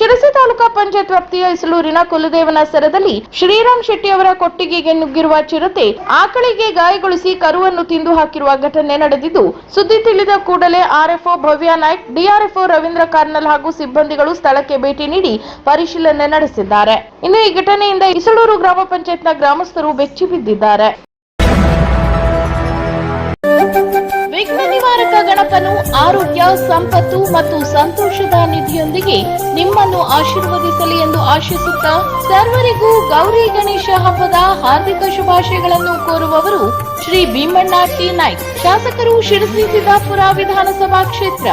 ಶಿರಸಿ ತಾಲೂಕಾ ಪಂಚಾಯತ್ ವ್ಯಾಪ್ತಿಯ ಇಸಲೂರಿನ ಕುಲದೇವನ ಸರದಲ್ಲಿ ಶ್ರೀರಾಮ್ ಶೆಟ್ಟಿ ಅವರ ಕೊಟ್ಟಿಗೆಗೆ ನುಗ್ಗಿರುವ ಚಿರತೆ, ಆಕಳಿಗೆ ಗಾಯಗೊಳಿಸಿ ಕರುವನ್ನು ತಿಂದು ಹಾಕಿರುವ ಘಟನೆ ನಡೆದಿದ್ದು, ಸುದ್ದಿ ತಿಳಿದ ಕೂಡಲೇ ಆರ್ಎಫ್ಒ ಭವ್ಯ ನಾಯ್ಕ್, ಡಿಆರ್ಎಫ್ಒ ರವೀಂದ್ರ ಕಾರ್ನಲ್ ಹಾಗೂ ಸಿಬ್ಬಂದಿಗಳು ಸ್ಥಳಕ್ಕೆ ಭೇಟಿ ನೀಡಿ ಪರಿಶೀಲನೆ ನಡೆಸಿದ್ದಾರೆ. ಇನ್ನು ಈ ಘಟನೆಯಿಂದ ಇಸಳೂರು ಗ್ರಾಮ ಪಂಚಾಯತ್ನ ಗ್ರಾಮಸ್ಥರು ಬೆಚ್ಚಿ ಬಿದ್ದಿದ್ದಾರೆ ವಿಘ್ನ ನಿವಾರಕ ಗಣಪನು ಆರೋಗ್ಯ, ಸಂಪತ್ತು ಮತ್ತು ಸಂತೋಷದ ನಿಧಿಯೊಂದಿಗೆ ನಿಮ್ಮನ್ನು ಆಶೀರ್ವದಿಸಲಿ ಎಂದು ಆಶಿಸುತ್ತಾ ಸರ್ವರಿಗೂ ಗೌರಿ ಗಣೇಶ ಹಬ್ಬದ ಹಾರ್ದಿಕ ಶುಭಾಶಯಗಳನ್ನು ಕೋರುವವರು ಶ್ರೀ ಭೀಮಣ್ಣ ಟಿ ನಾಯ್ಕ್. ಶಾಸಕರು ಶಿರಸಿ ಸಿದ್ದಾಪುರ ವಿಧಾನಸಭಾ ಕ್ಷೇತ್ರ.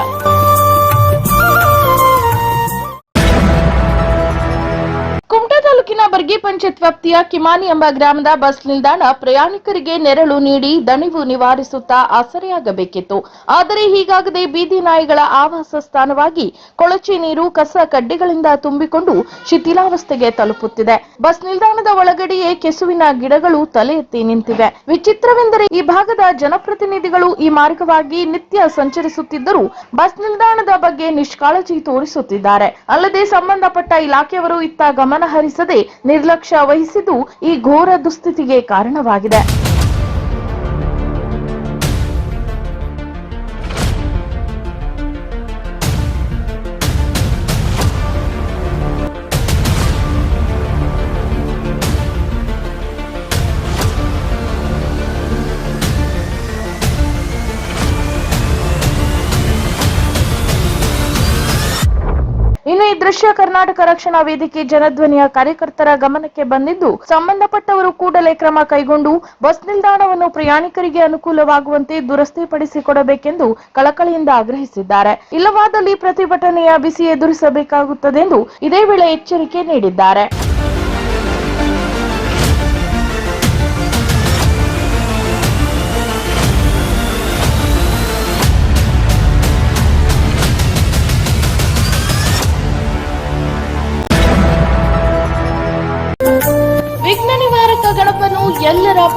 ತಾಲೂಕಿನ ಬರ್ಗಿ ಪಂಚಾಯತ್ ವ್ಯಾಪ್ತಿಯ ಕಿಮಾನಿ ಎಂಬ ಗ್ರಾಮದ ಬಸ್ ನಿಲ್ದಾಣ ಪ್ರಯಾಣಿಕರಿಗೆ ನೆರಳು ನೀಡಿ ದಣಿವು ನಿವಾರಿಸುತ್ತಾ ಆಸರೆಯಾಗಬೇಕಿತ್ತು. ಆದರೆ ಹೀಗಾಗದೆ ಬೀದಿ ನಾಯಿಗಳ ಆವಾಸ ಸ್ಥಾನವಾಗಿ ಕೊಳಚೆ ನೀರು, ಕಸ ಕಡ್ಡಿಗಳಿಂದ ತುಂಬಿಕೊಂಡು ಶಿಥಿಲಾವಸ್ಥೆಗೆ ತಲುಪುತ್ತಿದೆ. ಬಸ್ ನಿಲ್ದಾಣದ ಒಳಗಡೆಯೇ ಕೆಸುವಿನ ಗಿಡಗಳು ತಲೆ ಎತ್ತಿ ನಿಂತಿವೆ. ವಿಚಿತ್ರವೆಂದರೆ ಈ ಭಾಗದ ಜನಪ್ರತಿನಿಧಿಗಳು ಈ ಮಾರ್ಗವಾಗಿ ನಿತ್ಯ ಸಂಚರಿಸುತ್ತಿದ್ದರೂ ಬಸ್ ನಿಲ್ದಾಣದ ಬಗ್ಗೆ ನಿಷ್ಕಾಳಜಿ ತೋರಿಸುತ್ತಿದ್ದಾರೆ. ಅಲ್ಲದೆ ಸಂಬಂಧಪಟ್ಟ ಇಲಾಖೆಯವರು ಇತ್ತ ಗಮನ ಹರಿಸದೆ ನಿರ್ಲಕ್ಷ್ಯ ವಹಿಸಿದ್ದು ಈ ಘೋರ ದುಸ್ಥಿತಿಗೆ ಕಾರಣವಾಗಿದೆ. ದೃಶ್ಯ ಕರ್ನಾಟಕ ರಕ್ಷಣಾ ವೇದಿಕೆ ಜನಧ್ವನಿಯ ಕಾರ್ಯಕರ್ತರ ಗಮನಕ್ಕೆ ಬಂದಿದ್ದು, ಸಂಬಂಧಪಟ್ಟವರು ಕೂಡಲೇ ಕ್ರಮ ಕೈಗೊಂಡು ಬಸ್ ನಿಲ್ದಾಣವನ್ನು ಪ್ರಯಾಣಿಕರಿಗೆ ಅನುಕೂಲವಾಗುವಂತೆ ದುರಸ್ತಿ ಪಡಿಸಿಕೊಡಬೇಕೆಂದು ಕಳಕಳಿಯಿಂದ ಆಗ್ರಹಿಸಿದ್ದಾರೆ. ಇಲ್ಲವಾದಲ್ಲಿ ಪ್ರತಿಭಟನೆಯ ಬಿಸಿ ಎದುರಿಸಬೇಕಾಗುತ್ತದೆಂದು ಇದೇ ವೇಳೆ ಎಚ್ಚರಿಕೆ ನೀಡಿದ್ದಾರೆ.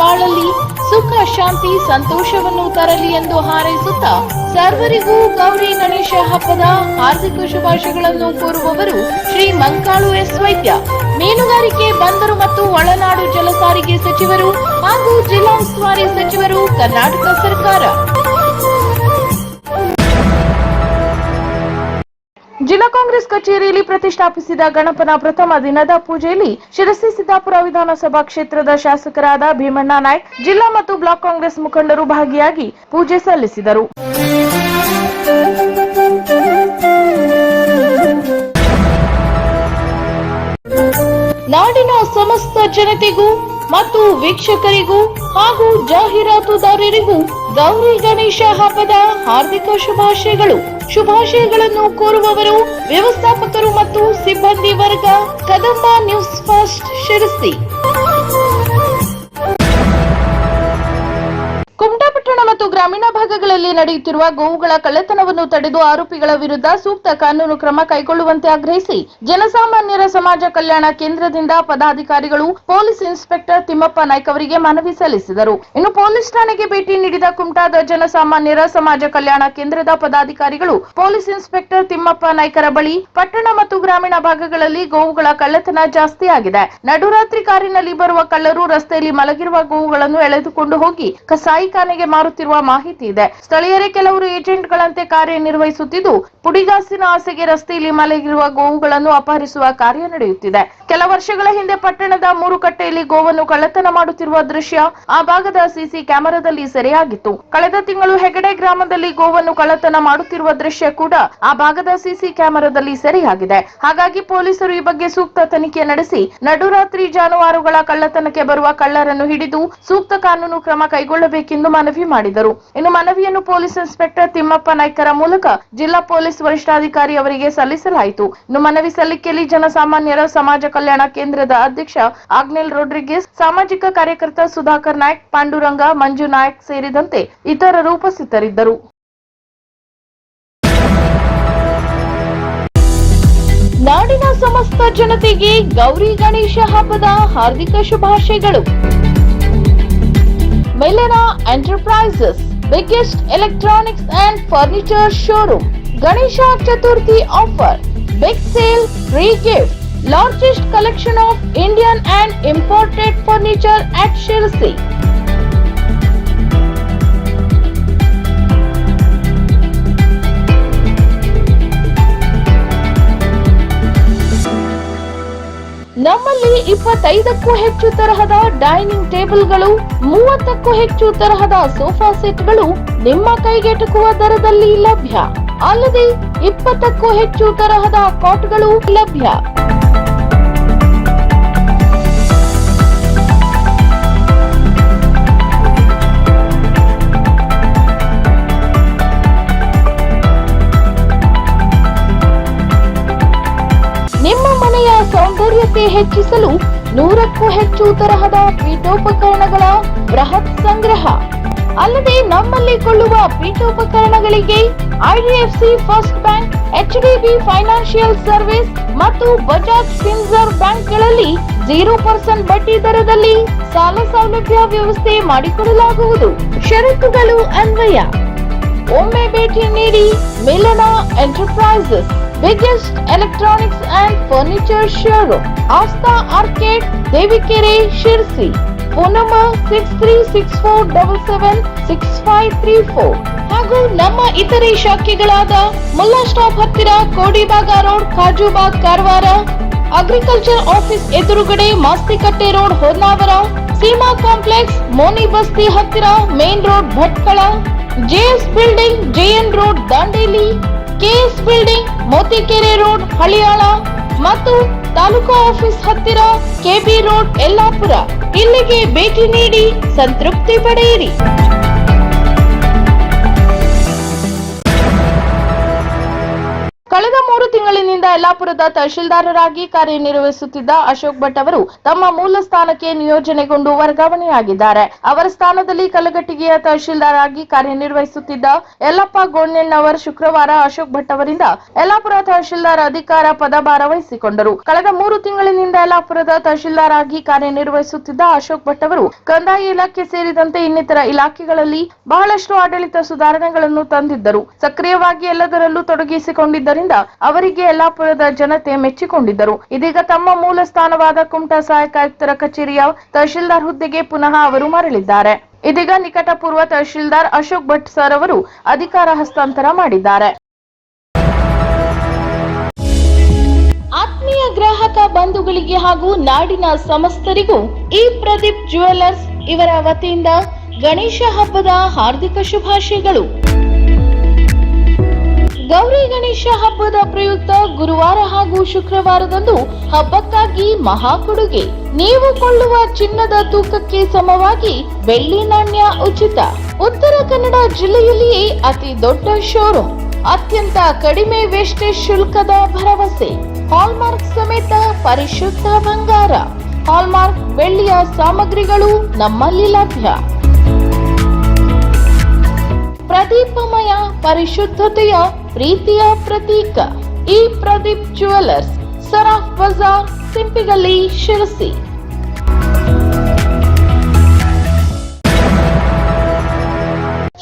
ಬಾಳಲ್ಲಿ ಸುಖ, ಶಾಂತಿ, ಸಂತೋಷವನ್ನು ತರಲಿ ಎಂದು ಹಾರೈಸುತ್ತಾ ಸರ್ವರಿಗೂ ಗೌರಿ ಗಣೇಶ ಹಬ್ಬದ ಹಾರ್ದಿಕ ಶುಭಾಶಯಗಳನ್ನು ಕೋರುವವರು ಶ್ರೀ ಮಂಕಾಳು ಎಸ್ ವೈದ್ಯ. ಮೀನುಗಾರಿಕೆ ಬಂದರು ಮತ್ತು ಒಳನಾಡು ಜಲಸಾರಿಗೆ ಸಚಿವರು ಹಾಗೂ ಜಿಲ್ಲಾ ಉಸ್ತುವಾರಿ ಸಚಿವರು ಕರ್ನಾಟಕ ಸರ್ಕಾರ. ಜಿಲ್ಲಾ ಕಾಂಗ್ರೆಸ್ ಕಚೇರಿಯಲ್ಲಿ ಪ್ರತಿಷ್ಠಾಪಿಸಿದ ಗಣಪನ ಪ್ರಥಮ ದಿನದ ಪೂಜೆಯಲ್ಲಿ ಶಿರಸಿ ಸಿದ್ದಾಪುರ ವಿಧಾನಸಭಾ ಕ್ಷೇತ್ರದ ಶಾಸಕರಾದ ಭೀಮಣ್ಣ ನಾಯ್ಕ್, ಜಿಲ್ಲಾ ಮತ್ತು ಬ್ಲಾಕ್ ಕಾಂಗ್ರೆಸ್ ಮುಖಂಡರು ಭಾಗಿಯಾಗಿ ಪೂಜೆ ಸಲ್ಲಿಸಿದರು. ನಾಡಿನ ಸಮಸ್ತ ಜನತೆಗೂ ಮತ್ತು ವೀಕ್ಷಕರಿಗೂ ಹಾಗೂ ಜಾಹೀರಾತುದಾರರಿಗೂ ಗೌರಿ ಗಣೇಶ ಹಬ್ಬದ ಹಾರ್ದಿಕ ಶುಭಾಶಯಗಳು. ಶುಭಾಶಯಗಳನ್ನು ಕೋರುವವರು ವ್ಯವಸ್ಥಾಪಕರು ಮತ್ತು ಸಿಬ್ಬಂದಿ ವರ್ಗ ಕದಂಬ ನ್ಯೂಸ್ ಫಸ್ಟ್ ಶಿರಸಿ. ಮತ್ತು ಗ್ರಾಮೀಣ ಭಾಗಗಳಲ್ಲಿ ನಡೆಯುತ್ತಿರುವ ಗೋವುಗಳ ಕಳ್ಳತನವನ್ನು ತಡೆದು ಆರೋಪಿಗಳ ವಿರುದ್ಧ ಸೂಕ್ತ ಕಾನೂನು ಕ್ರಮ ಕೈಗೊಳ್ಳುವಂತೆ ಆಗ್ರಹಿಸಿ ಜನಸಾಮಾನ್ಯರ ಸಮಾಜ ಕಲ್ಯಾಣ ಕೇಂದ್ರದಿಂದ ಪದಾಧಿಕಾರಿಗಳು ಪೊಲೀಸ್ ಇನ್ಸ್ಪೆಕ್ಟರ್ ತಿಮ್ಮಪ್ಪ ನಾಯ್ಕ ಅವರಿಗೆ ಮನವಿ ಸಲ್ಲಿಸಿದರು. ಇನ್ನು ಪೊಲೀಸ್ ಠಾಣೆಗೆ ಭೇಟಿ ನೀಡಿದ ಕುಮಟಾದ ಜನಸಾಮಾನ್ಯರ ಸಮಾಜ ಕಲ್ಯಾಣ ಕೇಂದ್ರದ ಪದಾಧಿಕಾರಿಗಳು ಪೊಲೀಸ್ ಇನ್ಸ್ಪೆಕ್ಟರ್ ತಿಮ್ಮಪ್ಪ ನಾಯ್ಕರ ಬಳಿ ಪಟ್ಟಣ ಮತ್ತು ಗ್ರಾಮೀಣ ಭಾಗಗಳಲ್ಲಿ ಗೋವುಗಳ ಕಳ್ಳತನ ಜಾಸ್ತಿಯಾಗಿದೆ. ನಡುರಾತ್ರಿ ಕಾರಿನಲ್ಲಿ ಬರುವ ಕಳ್ಳರು ರಸ್ತೆಯಲ್ಲಿ ಮಲಗಿರುವ ಗೋವುಗಳನ್ನು ಎಳೆದುಕೊಂಡು ಹೋಗಿ ಕಸಾಯಿಖಾನೆಗೆ ಮಾರುತ್ತಿರುವ ಮಾಹಿತಿ ಇದೆ. ಸ್ಥಳೀಯರೇ ಕೆಲವರು ಏಜೆಂಟ್ಗಳಂತೆ ಕಾರ್ಯನಿರ್ವಹಿಸುತ್ತಿದ್ದು, ಪುಡಿಗಾಸಿನ ಆಸೆಗೆ ರಸ್ತೆಯಲ್ಲಿ ಮಲಗಿರುವ ಗೋವುಗಳನ್ನು ಅಪಹರಿಸುವ ಕಾರ್ಯ ನಡೆಯುತ್ತಿದೆ. ಕೆಲ ವರ್ಷಗಳ ಹಿಂದೆ ಪಟ್ಟಣದ ಮೂರು ಕಟ್ಟೆಯಲ್ಲಿ ಗೋವನ್ನು ಕಳ್ಳತನ ಮಾಡುತ್ತಿರುವ ದೃಶ್ಯ ಆ ಭಾಗದ ಸಿಸಿ ಕ್ಯಾಮೆರಾದಲ್ಲಿ ಸೆರೆಯಾಗಿತ್ತು. ಕಳೆದ ತಿಂಗಳು ಹೆಗಡೆ ಗ್ರಾಮದಲ್ಲಿ ಗೋವನ್ನು ಕಳ್ಳತನ ಮಾಡುತ್ತಿರುವ ದೃಶ್ಯ ಕೂಡ ಆ ಭಾಗದ ಸಿಸಿ ಕ್ಯಾಮೆರಾದಲ್ಲಿ ಸೆರೆಯಾಗಿದೆ. ಹಾಗಾಗಿ ಪೊಲೀಸರು ಈ ಬಗ್ಗೆ ಸೂಕ್ತ ತನಿಖೆ ನಡೆಸಿ, ನಡುರಾತ್ರಿ ಜಾನುವಾರುಗಳ ಕಳ್ಳತನಕ್ಕೆ ಬರುವ ಕಳ್ಳರನ್ನು ಹಿಡಿದು ಸೂಕ್ತ ಕಾನೂನು ಕ್ರಮ ಕೈಗೊಳ್ಳಬೇಕೆಂದು ಮನವಿ ಮಾಡಿದರು. ಇನ್ನು ಮನವಿಯನ್ನು ಪೊಲೀಸ್ ಇನ್ಸ್ಪೆಕ್ಟರ್ ತಿಮ್ಮಪ್ಪ ನಾಯ್ಕರ ಮೂಲಕ ಜಿಲ್ಲಾ ಪೊಲೀಸ್ ವರಿಷ್ಠಾಧಿಕಾರಿ ಅವರಿಗೆ ಸಲ್ಲಿಸಲಾಯಿತು. ಇನ್ನು ಮನವಿ ಸಲ್ಲಿಕೆಯಲ್ಲಿ ಜನಸಾಮಾನ್ಯರ ಸಮಾಜ ಕಲ್ಯಾಣ ಕೇಂದ್ರದ ಅಧ್ಯಕ್ಷ ಆಗ್ನೆಲ್ ರೋಡ್ರಿಗಿಸ್, ಸಾಮಾಜಿಕ ಕಾರ್ಯಕರ್ತ ಸುಧಾಕರ್ ನಾಯ್ಕ್, ಪಾಂಡುರಂಗ, ಮಂಜು ನಾಯ್ಕ್ ಸೇರಿದಂತೆ ಇತರರು ಉಪಸ್ಥಿತರಿದ್ದರು. ನಾಡಿನ ಸಮಸ್ತ ಜನತೆಗೆ ಗೌರಿ ಗಣೇಶ ಹಬ್ಬದ ಹಾರ್ದಿಕ ಶುಭಾಶಯಗಳು. ಮೆಲೆನಾ enterprises biggest electronics and furniture showroom Ganesha Chaturthi offer Big sale, free gift. Largest collection of Indian and imported furniture at Chelsea. ನಮ್ಮಲ್ಲಿ ಇಪ್ಪತ್ತೈದಕ್ಕೂ ಹೆಚ್ಚು ತರಹದ ಡೈನಿಂಗ್ ಟೇಬಲ್ಗಳು, ಮೂವತ್ತಕ್ಕೂ ಹೆಚ್ಚು ತರಹದ ಸೋಫಾ ಸೆಟ್ಗಳು ನಿಮ್ಮ ಕೈಗೆಟುಕುವ ದರದಲ್ಲಿ ಲಭ್ಯ. ಅಲ್ಲದೆ ಇಪ್ಪತ್ತಕ್ಕೂ ಹೆಚ್ಚು ತರಹದ ಕಾಟ್ಗಳು ಲಭ್ಯ. ಸೌಂದರ್ಯತೆ ಹೆಚ್ಚಿಸಲು ನೂರಕ್ಕೂ ಹೆಚ್ಚು ತರಹದ ಪೀಠೋಪಕರಣಗಳ ಬೃಹತ್ ಸಂಗ್ರಹ. ಅಲ್ಲದೆ ನಮ್ಮಲ್ಲಿ ಕೊಳ್ಳುವ ಪೀಠೋಪಕರಣಗಳಿಗೆ IDFC first bank HDB financial service ಮತ್ತು ಬಜಾಜ್ ಫಿನ್ಸರ್ ಬ್ಯಾಂಕ್ಗಳಲ್ಲಿ ಜೀರೋ ಪರ್ಸೆಂಟ್ ಬಡ್ಡಿ ದರದಲ್ಲಿ ಸಾಲ ಸೌಲಭ್ಯ ವ್ಯವಸ್ಥೆ ಮಾಡಿಕೊಡಲಾಗುವುದು. ಷರತ್ತುಗಳು ಅನ್ವಯ. ಒಮ್ಮೆ ಭೇಟಿ ನೀಡಿ Milana enterprises. Biggest electronics and furniture showroom Aastha arcade Devikere Sirsi phone number six three six four double seven six five three four ಹಾಗೂ ನಮ್ಮ ಇತರೆ ಶಾಖೆಗಳಾದ ಮುಲ್ಲಾ ಸ್ಟಾಪ್ ಹತ್ತಿರ Kodibag road Kajubag Karwar, agriculture office ಎದುರುಗಡೆ ಮಾಸ್ತಿಕಟ್ಟೆ ರೋಡ್, ಹೊನ್ನಾವರ, ಸೀಮಾ ಕಾಂಪ್ಲೆಕ್ಸ್, ಮೋನಿ ಬಸ್ತಿ ಹತ್ತಿರ main road Bhatkal JS building JN road Dandeli. KS building, Motikere road, Haliyal ಮತ್ತು taluk office ಹತ್ತಿರ KB road, Yellapur. ಇಲ್ಲಿಗೆ ಭೇಟಿ ನೀಡಿ ಸಂತೃಪ್ತಿ ಪಡೆಯಿರಿ. ಕಳೆದ ಮೂರು ತಿಂಗಳಿನಿಂದ ಯಲ್ಲಾಪುರದ ತಹಶೀಲ್ದಾರರಾಗಿ ಕಾರ್ಯನಿರ್ವಹಿಸುತ್ತಿದ್ದ ಅಶೋಕ್ ಭಟ್ ಅವರು ತಮ್ಮ ಮೂಲ ಸ್ಥಾನಕ್ಕೆ ನಿಯೋಜನೆಗೊಂಡು ವರ್ಗಾವಣೆಯಾಗಿದ್ದಾರೆ. ಅವರ ಸ್ಥಾನದಲ್ಲಿ ಕಲಘಟಗಿಯ ತಹಶೀಲ್ದಾರ್ ಆಗಿ ಕಾರ್ಯನಿರ್ವಹಿಸುತ್ತಿದ್ದ ಯಲ್ಲಪ್ಪ ಗೋಣ್ಣೆಣ್ಣವರ್ ಶುಕ್ರವಾರ ಅಶೋಕ್ ಭಟ್ ಅವರಿಂದ ಯಲ್ಲಾಪುರ ತಹಶೀಲ್ದಾರ್ ಅಧಿಕಾರ ಪದಭಾರ ವಹಿಸಿಕೊಂಡರು. ಕಳೆದ ಮೂರು ತಿಂಗಳಿನಿಂದ ಯಲ್ಲಾಪುರದ ತಹಶೀಲ್ದಾರ್ ಆಗಿ ಕಾರ್ಯನಿರ್ವಹಿಸುತ್ತಿದ್ದ ಅಶೋಕ್ ಭಟ್ ಅವರು ಕಂದಾಯ ಇಲಾಖೆ ಸೇರಿದಂತೆ ಇನ್ನಿತರ ಇಲಾಖೆಗಳಲ್ಲಿ ಬಹಳಷ್ಟು ಆಡಳಿತ ಸುಧಾರಣೆಗಳನ್ನು ತಂದಿದ್ದರು. ಸಕ್ರಿಯವಾಗಿ ಎಲ್ಲದರಲ್ಲೂ ತೊಡಗಿಸಿಕೊಂಡಿದ್ದರಿಂದ ಅವರಿಗೆ ಯಲ್ಲಾಪುರದ ಜನತೆ ಮೆಚ್ಚಿಕೊಂಡಿದ್ದರು. ಇದೀಗ ತಮ್ಮ ಮೂಲ ಸ್ಥಾನವಾದ ಕುಮಟಾ ಸಹಾಯಕ ಆಯುಕ್ತರ ಕಚೇರಿಯ ತಹಶೀಲ್ದಾರ್ ಹುದ್ದೆಗೆ ಪುನಃ ಅವರು ಮರಳಿದ್ದಾರೆ. ಇದೀಗ ನಿಕಟಪೂರ್ವ ತಹಶೀಲ್ದಾರ್ ಅಶೋಕ್ ಭಟ್ ಸರ್ ಅವರು ಅಧಿಕಾರ ಹಸ್ತಾಂತರ ಮಾಡಿದ್ದಾರೆ. ಆತ್ಮೀಯ ಗ್ರಾಹಕ ಬಂಧುಗಳಿಗೆ ಹಾಗೂ ನಾಡಿನ ಸಮಸ್ತರಿಗೂ ಈ ಪ್ರದೀಪ್ ಜುವೆಲ್ಲರ್ಸ್ ಇವರ ವತಿಯಿಂದ ಗಣೇಶ ಹಬ್ಬದ ಹಾರ್ದಿಕ ಶುಭಾಶಯಗಳು. ಗೌರಿ ಗಣೇಶ ಹಬ್ಬದ ಪ್ರಯುಕ್ತ ಗುರುವಾರ ಹಾಗೂ ಶುಕ್ರವಾರದಂದು ಹಬ್ಬಕ್ಕಾಗಿ ಮಹಾ ಕೊಡುಗೆ ನೀವು ಕೊಳ್ಳುವ ಚಿನ್ನದ ತೂಕಕ್ಕೆ ಸಮವಾಗಿ ಬೆಳ್ಳಿ ನಾಣ್ಯ ಉಚಿತ. ಉತ್ತರ ಕನ್ನಡ ಜಿಲ್ಲೆಯಲ್ಲಿಯೇ ಅತಿ ದೊಡ್ಡ ಶೋರೂಮ್ ಅತ್ಯಂತ ಕಡಿಮೆ ವೇಸ್ಟೇಜ್ ಶುಲ್ಕದ ಭರವಸೆ. ಹಾಲ್ಮಾರ್ಕ್ ಸಮೇತ ಪರಿಶುದ್ಧ ಬಂಗಾರ. ಹಾಲ್ಮಾರ್ಕ್ ಬೆಳ್ಳಿಯ ಸಾಮಗ್ರಿಗಳು ನಮ್ಮಲ್ಲಿ ಲಭ್ಯ. ಪ್ರದೀಪಮಯ ಪರಿಶುದ್ಧತೆಯ ಪ್ರೀತಿಯ ಪ್ರತೀಕ ಈ ಪ್ರದೀಪ್ ಜುವೆಲ್ಲರ್ಸ್ ಸರಾಫ್ ಬಜಾರ್ ಸಿಂಪಿಗಲ್ಲಿ ಶಿರಸಿ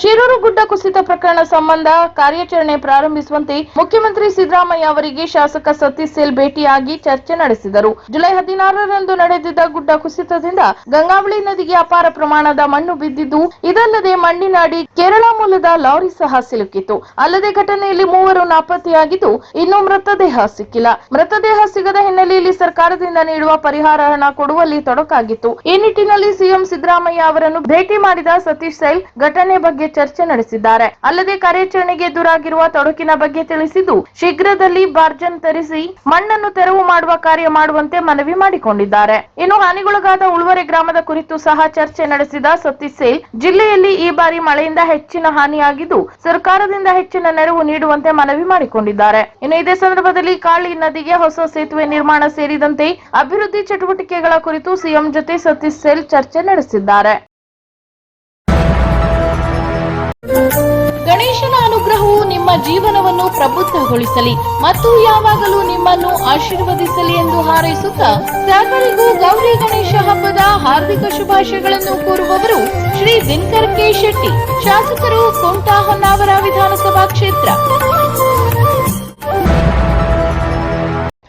ಶಿರೂರು ಗುಡ್ಡ ಕುಸಿತ ಪ್ರಕರಣ ಸಂಬಂಧ ಕಾರ್ಯಾಚರಣೆ ಪ್ರಾರಂಭಿಸುವಂತೆ ಮುಖ್ಯಮಂತ್ರಿ ಸಿದ್ದರಾಮಯ್ಯ ಅವರಿಗೆ ಶಾಸಕ ಸತೀಶ್ ಸೇಲ್ ಭೇಟಿಯಾಗಿ ಚರ್ಚೆ ನಡೆಸಿದರು. ಜುಲೈ ಹದಿನಾರರಂದು ನಡೆದಿದ್ದ ಗುಡ್ಡ ಕುಸಿತದಿಂದ ಗಂಗಾವಳಿ ನದಿಗೆ ಅಪಾರ ಪ್ರಮಾಣದ ಮಣ್ಣು ಬಿದ್ದಿದ್ದು, ಇದಲ್ಲದೆ ಮಣ್ಣಿನಾಡಿ ಕೇರಳ ಮೂಲದ ಲಾರಿ ಸಹ ಸಿಲುಕಿತು ಅಲ್ಲದೆ ಘಟನೆಯಲ್ಲಿ ಮೂವರು ನಾಪತ್ತೆಯಾಗಿದ್ದು, ಇನ್ನೂ ಮೃತದೇಹ ಸಿಕ್ಕಿಲ್ಲ. ಮೃತದೇಹ ಸಿಗದ ಹಿನ್ನೆಲೆಯಲ್ಲಿ ಸರ್ಕಾರದಿಂದ ನೀಡುವ ಪರಿಹಾರ ಹಣ ಕೊಡುವಲ್ಲಿ ತೊಡಕಾಗಿತ್ತು. ಈ ನಿಟ್ಟಿನಲ್ಲಿ ಸಿಎಂ ಸಿದ್ದರಾಮಯ್ಯ ಅವರನ್ನು ಭೇಟಿ ಮಾಡಿದ ಸತೀಶ್ ಸೈಲ್ ಘಟನೆ ಬಗ್ಗೆ ಚರ್ಚೆ ನಡೆಸಿದ್ದಾರೆ. ಅಲ್ಲದೆ ಕಾರ್ಯಾಚರಣೆಗೆ ಎದುರಾಗಿರುವ ತೊಡಕಿನ ಬಗ್ಗೆ ತಿಳಿಸಿದ್ದು, ಶೀಘ್ರದಲ್ಲಿ ಬಾರ್ಜನ್ ತರಿಸಿ ಮಣ್ಣನ್ನು ತೆರವು ಮಾಡುವ ಕಾರ್ಯ ಮಾಡುವಂತೆ ಮನವಿ ಮಾಡಿಕೊಂಡಿದ್ದಾರೆ. ಇನ್ನು ಹಾನಿಗೊಳಗಾದ ಉಳುವರೆ ಗ್ರಾಮದ ಕುರಿತು ಸಹ ಚರ್ಚೆ ನಡೆಸಿದ ಸತೀಶ್ ಸೇಲ್ ಜಿಲ್ಲೆಯಲ್ಲಿ ಈ ಬಾರಿ ಮಳೆಯಿಂದ ಹೆಚ್ಚಿನ ಹಾನಿಯಾಗಿದ್ದು, ಸರ್ಕಾರದಿಂದ ಹೆಚ್ಚಿನ ನೆರವು ನೀಡುವಂತೆ ಮನವಿ ಮಾಡಿಕೊಂಡಿದ್ದಾರೆ. ಇನ್ನು ಇದೇ ಸಂದರ್ಭದಲ್ಲಿ ಕಾಳಿ ನದಿಗೆ ಹೊಸ ಸೇತುವೆ ನಿರ್ಮಾಣ ಸೇರಿದಂತೆ ಅಭಿವೃದ್ಧಿ ಚಟುವಟಿಕೆಗಳ ಕುರಿತು ಸಿಎಂ ಜೊತೆ ಸತೀಶ್ ಸೇಲ್ ಚರ್ಚೆ ನಡೆಸಿದ್ದಾರೆ. ಗಣೇಶನ ಅನುಗ್ರಹವು ನಿಮ್ಮ ಜೀವನವನ್ನು ಪ್ರಬುದ್ಧಗೊಳಿಸಲಿ ಮತ್ತು ಯಾವಾಗಲೂ ನಿಮ್ಮನ್ನು ಆಶೀರ್ವದಿಸಲಿ ಎಂದು ಹಾರೈಸುತ್ತಾ ಸರ್ವರಿಗೂ ಗೌರಿ ಗಣೇಶ ಹಬ್ಬದ ಹಾರ್ದಿಕ ಶುಭಾಶಯಗಳನ್ನು ಕೋರುವವರು ಶ್ರೀ ದಿನಕರ್ ಕೆ ಶೆಟ್ಟಿ, ಶಾಸಕರು ಕುಂಟಾ ಹೊನ್ನಾವರ ವಿಧಾನಸಭಾ ಕ್ಷೇತ್ರ.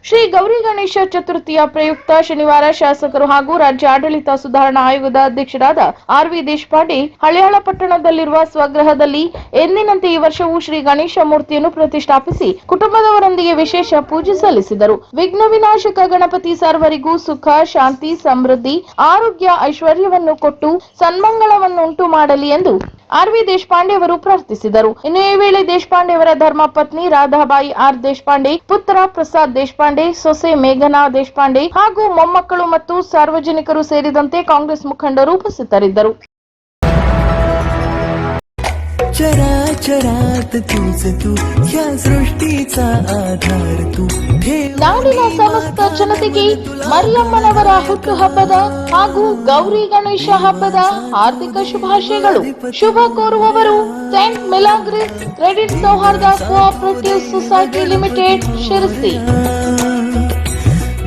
ಗಣೇಶ ಚತುರ್ಥಿಯ ಪ್ರಯುಕ್ತ ಶನಿವಾರ ಶಾಸಕರು ಹಾಗೂ ರಾಜ್ಯ ಆಡಳಿತ ಸುಧಾರಣಾ ಆಯೋಗದ ಅಧ್ಯಕ್ಷರಾದ ಆರ್ ವಿ ದೇಶಪಾಂಡೆ ಹಳಿಯಾಳ ಪಟ್ಟಣದಲ್ಲಿರುವ ಸ್ವಗೃಹದಲ್ಲಿ ಎಂದಿನಂತೆ ಈ ವರ್ಷವೂ ಶ್ರೀ ಗಣೇಶ ಮೂರ್ತಿಯನ್ನು ಪ್ರತಿಷ್ಠಾಪಿಸಿ ಕುಟುಂಬದವರೊಂದಿಗೆ ವಿಶೇಷ ಪೂಜೆ ಸಲ್ಲಿಸಿದರು. ವಿಘ್ನ ವಿನಾಶಕ ಗಣಪತಿ ಸರ್ವರಿಗೂ ಸುಖ, ಶಾಂತಿ, ಸಮೃದ್ಧಿ, ಆರೋಗ್ಯ, ಐಶ್ವರ್ಯವನ್ನು ಕೊಟ್ಟು ಸನ್ಮಂಗಳವನ್ನುಂಟು ಮಾಡಲಿ ಎಂದು ಆರ್ ವಿ ದೇಶಪಾಂಡೆ ಅವರು ಪ್ರಾರ್ಥಿಸಿದರು. ಇನ್ನು ಈ ವೇಳೆ ದೇಶಪಾಂಡೆ ಅವರ ಧರ್ಮಪತ್ನಿ ರಾಧಾಬಾಯಿ ಆರ್ ದೇಶಪಾಂಡೆ, ಪುತ್ರ ಪ್ರಸಾದ್ ದೇಶಪಾಂಡೆ, ಸೊಸೆ ಮೇಘನಾ ದೇಶಪಾಂಡೆ ಹಾಗೂ ಮೊಮ್ಮಕ್ಕಳು ಮತ್ತು ಸಾರ್ವಜನಿಕರು ಸೇರಿದಂತೆ ಕಾಂಗ್ರೆಸ್ ಮುಖಂಡರು ಉಪಸ್ಥಿತರಿದ್ದರು. चराचरात तूच तू या सृष्टीचा आधार तू ठेव ನಾಡಿನ ಸಮಸ್ತ ಜನತೆಗೆ ಮರಿಯಮ್ಮನವರ ಹುಟ್ಟುಹಬ್ಬದ ಹಾಗೂ ಗೌರಿ ಗಣೇಶ ಹಬ್ಬದ ಹಾರ್ದಿಕ ಶುಭಾಶಯಗಳು ಶುಭ ಕೋರುವವರು ಸೆಂಟ್ ಮಿಲಾಗ್ರಿಸ್ ಕ್ರೆಡಿಟ್ ಸೌಹಾರ್ದ ಕೋಆಪರೇಟಿವ್ ಸೊಸೈಟಿ ಲಿಮಿಟೆಡ್ ಶಿರಸಿ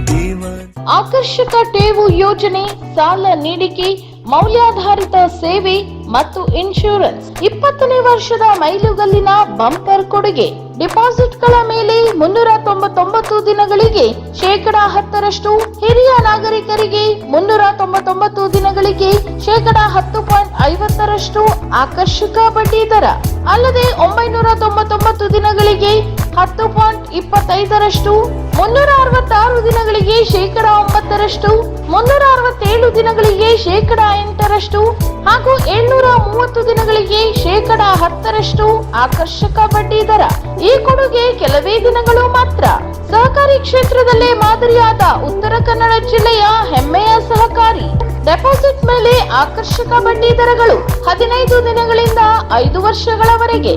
देवा ಆಕರ್ಷಕ ಠೇವು ಯೋಜನೆ ಸಾಲ ನೀಡಿಕೆ ಮೌಲ್ಯಾಧಾರಿತ ಸೇವೆ ಮತ್ತು ಇನ್ಶೂರೆನ್ಸ್. ಇಪ್ಪತ್ತನೇ ವರ್ಷದ ಮೈಲುಗಲ್ಲಿನ ಬಂಪರ್ ಕೊಡುಗೆ. ಡಿಪಾಸಿಟ್ಗಳ ಮೇಲೆ ಮುನ್ನೂರ ತೊಂಬತ್ತೊಂಬತ್ತು ದಿನಗಳಿಗೆ ಶೇಕಡ ಹತ್ತರಷ್ಟು. ಹಿರಿಯ ನಾಗರಿಕರಿಗೆ ಮುನ್ನೂರ ತೊಂಬತ್ತೊಂಬತ್ತು ದಿನಗಳಿಗೆ ಶೇಕಡ ಹತ್ತು ಪಾಯಿಂಟ್ ಐವತ್ತರಷ್ಟು ಆಕರ್ಷಕ ಬಡ್ಡಿ ದರ ಅಲ್ಲದೆ ಒಂಬೈನೂರ ತೊಂಬತ್ತೊಂಬತ್ತು ದಿನಗಳಿಗೆ ಹತ್ತು ಪಾಯಿಂಟ್ ಇಪ್ಪತ್ತೈದರಷ್ಟು ಮುನ್ನೂರ ಅರವತ್ತಾರು ದಿನಗಳಿಗೆ ಶೇಕಡ ಒಂಬತ್ತರಷ್ಟು ಮುನ್ನೂರ ಅರವತ್ತೇಳು ದಿನಗಳಿಗೆ ಶೇಕಡ ಎಂಟರಷ್ಟು ಹಾಗೂ ಏಳ್ನೂರ ಮೂವತ್ತು ದಿನಗಳಿಗೆ ಶೇಕಡ ಹತ್ತರಷ್ಟು ಆಕರ್ಷಕ ಬಡ್ಡಿ ದರ. ಈ ಕೊಡುಗೆ ಕೆಲವೇ ದಿನಗಳು ಮಾತ್ರ. ಸಹಕಾರಿ ಕ್ಷೇತ್ರದಲ್ಲೇ ಮಾದರಿಯಾದ ಉತ್ತರ ಕನ್ನಡ ಜಿಲ್ಲೆಯ ಹೆಮ್ಮೆಯ ಸಹಕಾರಿ. ಡೆಪಾಸಿಟ್ ಮೇಲೆ ಆಕರ್ಷಕ ಬಡ್ಡಿ ದರಗಳು ಹದಿನೈದು ದಿನಗಳಿಂದ ಐದು ವರ್ಷಗಳವರೆಗೆ.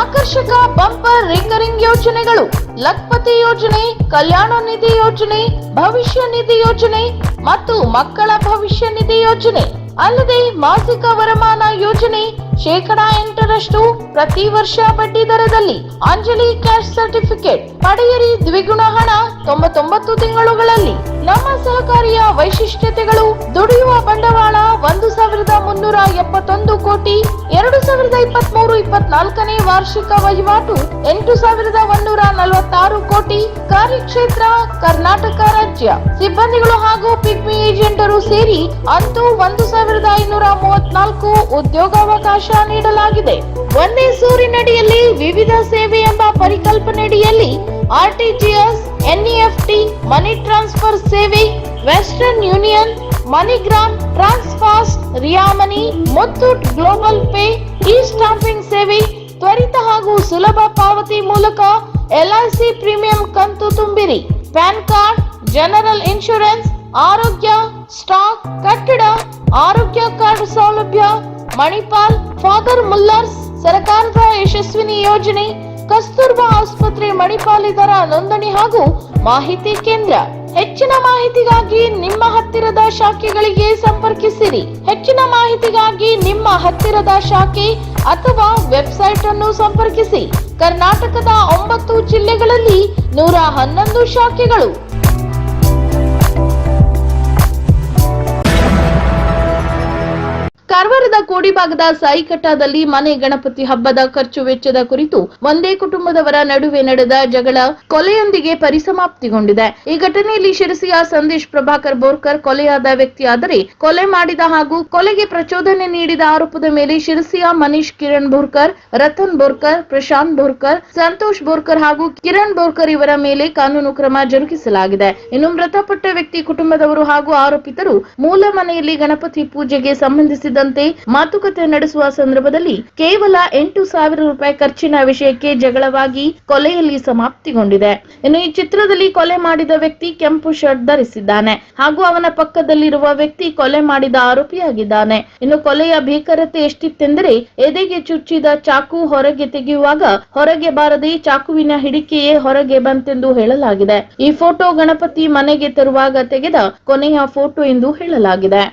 ಆಕರ್ಷಕ ಬಂಪರ್ ರಿಕರಿಂಗ್ ಯೋಜನೆಗಳು ಲಕ್ಪತಿ ಯೋಜನೆ, ಕಲ್ಯಾಣ ನಿಧಿ ಯೋಜನೆ, ಭವಿಷ್ಯ ನಿಧಿ ಯೋಜನೆ ಮತ್ತು ಮಕ್ಕಳ ಭವಿಷ್ಯ ನಿಧಿ ಯೋಜನೆ. ಅಲ್ಲದೆ ಮಾಸಿಕ ವರಮಾನ ಯೋಜನೆ ಶೇಕಡಾ ಎಂಟರಷ್ಟು ಪ್ರತಿ ವರ್ಷ ಬಡ್ಡಿ ದರದಲ್ಲಿ. ಅಂಜಲಿ ಕ್ಯಾಶ್ ಸರ್ಟಿಫಿಕೇಟ್, ಪಡೆಯಿರಿ ದ್ವಿಗುಣ ಹಣ ತೊಂಬತ್ತೊಂಬತ್ತು ತಿಂಗಳುಗಳಲ್ಲಿ. ನಮ್ಮ ಸಹಕಾರಿಯ ವೈಶಿಷ್ಟ್ಯತೆಗಳು ದುಡಿಯುವ ಬಂಡವಾಳ ಒಂದು ಸಾವಿರದ ಮುನ್ನೂರ ಎಪ್ಪತ್ತೊಂದು ಕೋಟಿ, ಎರಡು ಸಾವಿರದ ಇಪ್ಪತ್ಮೂರು, ಇಪ್ಪತ್ನಾಲ್ಕನೇ ವಾರ್ಷಿಕ ವಹಿವಾಟು, ಎಂಟು ಸಾವಿರದ ಒಂದೂರ ನಲವತ್ತಾರು ಕೋಟಿ ಕಾರ್ಯಕ್ಷೇತ್ರ, ಕರ್ನಾಟಕ ರಾಜ್ಯ. ಸಿಬ್ಬಂದಿಗಳು ಹಾಗೂ ಪಿಗ್ಮಿ ಏಜೆಂಟರು ಸೇರಿ ಅಂತೂ ಒಂದು ಸಾವಿರದ ಐನೂರ ಮೂವತ್ನಾಲ್ಕು ಉದ್ಯೋಗಾವಕಾಶ ನೀಡಲಾಗಿದೆ. ಒಂದೇ ಸೂರಿನಡಿಯಲ್ಲಿ ವಿವಿಧ ಸೇವೆ ಎಂಬ ಪರಿಕಲ್ಪನೆಯಡಿಯಲ್ಲಿ ಆರ್ಟಿಜಿಎಸ್ ಎನ್ಇಎಫ್ಟಿ ಮನಿ ಟ್ರಾನ್ಸ್ಫರ್ ಸೇವೆ, Western Union, MoneyGram, Transfast, Ria Money, Muthoot global pay e stamping ಸೇವೆ ತ್ವರಿತ ಹಾಗೂ ಸುಲಭ ಪಾವತಿ ಮೂಲಕ ಎಲ್ಐಸಿ ಪ್ರೀಮಿಯಂ ಕಂತು ತುಂಬಿರಿ. ಪ್ಯಾನ್ ಕಾರ್ಡ್, ಜನರಲ್ ಇನ್ಶೂರೆನ್ಸ್, ಆರೋಗ್ಯ, ಸ್ಟಾಕ್, ಕಟ್ಟಡ, ಆರೋಗ್ಯ ಕಾರ್ಡ್ ಸೌಲಭ್ಯ, ಮಣಿಪಾಲ್, ಫಾದರ್ ಮುಲ್ಲರ್ಸ್, ಸರ್ಕಾರದ ಯಶಸ್ವಿನಿ ಯೋಜನೆ ಕಸ್ತೂರ್ಬಾ ಆಸ್ಪತ್ರೆ ಮಣಿಪಾಲಿದರ ನೋಂದಣಿ ಹಾಗೂ ಮಾಹಿತಿ ಕೇಂದ್ರ. ಹೆಚ್ಚಿನ ಮಾಹಿತಿಗಾಗಿ ನಿಮ್ಮ ಹತ್ತಿರದ ಶಾಖೆಗಳಿಗೆ ಸಂಪರ್ಕಿಸಿರಿ. ಹೆಚ್ಚಿನ ಮಾಹಿತಿಗಾಗಿ ನಿಮ್ಮ ಹತ್ತಿರದ ಶಾಖೆ ಅಥವಾ ವೆಬ್ಸೈಟ್ ಅನ್ನು ಸಂಪರ್ಕಿಸಿ. ಕರ್ನಾಟಕದ ಒಂಬತ್ತು ಜಿಲ್ಲೆಗಳಲ್ಲಿ ನೂರ ಹನ್ನೊಂದು ಶಾಖೆಗಳು. ಕಾರವಾರದ ಕೋಡಿಭಾಗದ ಸಾಯಿಕಟ್ಟಾದಲ್ಲಿ ಮನೆ ಗಣಪತಿ ಹಬ್ಬದ ಖರ್ಚು ವೆಚ್ಚದ ಕುರಿತು ಒಂದೇ ಕುಟುಂಬದವರ ನಡುವೆ ನಡೆದ ಜಗಳ ಕೊಲೆಯೊಂದಿಗೆ ಪರಿಸಮಾಪ್ತಿಗೊಂಡಿದೆ. ಈ ಘಟನೆಯಲ್ಲಿ ಶಿರಸಿಯ ಸಂದೇಶ್ ಪ್ರಭಾಕರ್ ಬೋರ್ಕರ್ ಕೊಲೆಯಾದ ವ್ಯಕ್ತಿಯಾದರೆ ಕೊಲೆ ಮಾಡಿದ ಹಾಗೂ ಕೊಲೆಗೆ ಪ್ರಚೋದನೆ ನೀಡಿದ ಆರೋಪದ ಮೇಲೆ ಶಿರಸಿಯ ಮನೀಶ್ ಕಿರಣ್ ಬೋರ್ಕರ್, ರತನ್ ಬೋರ್ಕರ್, ಪ್ರಶಾಂತ್ ಬೋರ್ಕರ್, ಸಂತೋಷ್ ಬೋರ್ಕರ್ ಹಾಗೂ ಕಿರಣ್ ಬೋರ್ಕರ್ ಇವರ ಮೇಲೆ ಕಾನೂನು ಕ್ರಮ ಜರುಗಿಸಲಾಗಿದೆ. ಇನ್ನು ಮೃತಪಟ್ಟ ವ್ಯಕ್ತಿ ಕುಟುಂಬದವರು ಹಾಗೂ ಆರೋಪಿತರು ಮೂಲ ಮನೆಯಲ್ಲಿ ಗಣಪತಿ ಪೂಜೆಗೆ ಸಂಬಂಧಿಸಿದಂತೆ ಮಾತುಕತೆ ನಡೆಸುವ ಸಂದರ್ಭದಲ್ಲಿ ಕೇವಲ ಎಂಟು ಸಾವಿರ ರೂಪಾಯಿ ಖರ್ಚಿನ ವಿಷಯಕ್ಕೆ ಜಗಳವಾಗಿ ಕೊಲೆಯಲ್ಲಿ ಸಮಾಪ್ತಿಗೊಂಡಿದೆ. ಇನ್ನು ಈ ಚಿತ್ರದಲ್ಲಿ ಕೊಲೆ ಮಾಡಿದ ವ್ಯಕ್ತಿ ಕೆಂಪು ಶರ್ಟ್ ಧರಿಸಿದ್ದಾನೆ. ಹಾಗೂ ಅವನ ಪಕ್ಕದಲ್ಲಿರುವ ವ್ಯಕ್ತಿ ಕೊಲೆ ಮಾಡಿದ ಆರೋಪಿಯಾಗಿದ್ದಾನೆ. ಇನ್ನು ಕೊಲೆಯ ಭೀಕರತೆ ಎಷ್ಟಿತ್ತೆಂದರೆ ಎದೆಗೆ ಚುಚ್ಚಿದ ಚಾಕು ಹೊರಗೆ ತೆಗೆಯುವಾಗ ಹೊರಗೆ ಬಾರದೆ ಚಾಕುವಿನ ಹಿಡಿಕೆಯೇ ಹೊರಗೆ ಬಂತೆಂದು ಹೇಳಲಾಗಿದೆ. ಈ ಫೋಟೋ ಗಣಪತಿ ಮನೆಗೆ ತರುವಾಗ ತೆಗೆದ ಕೊನೆಯ ಫೋಟೋ ಎಂದು ಹೇಳಲಾಗಿದೆ.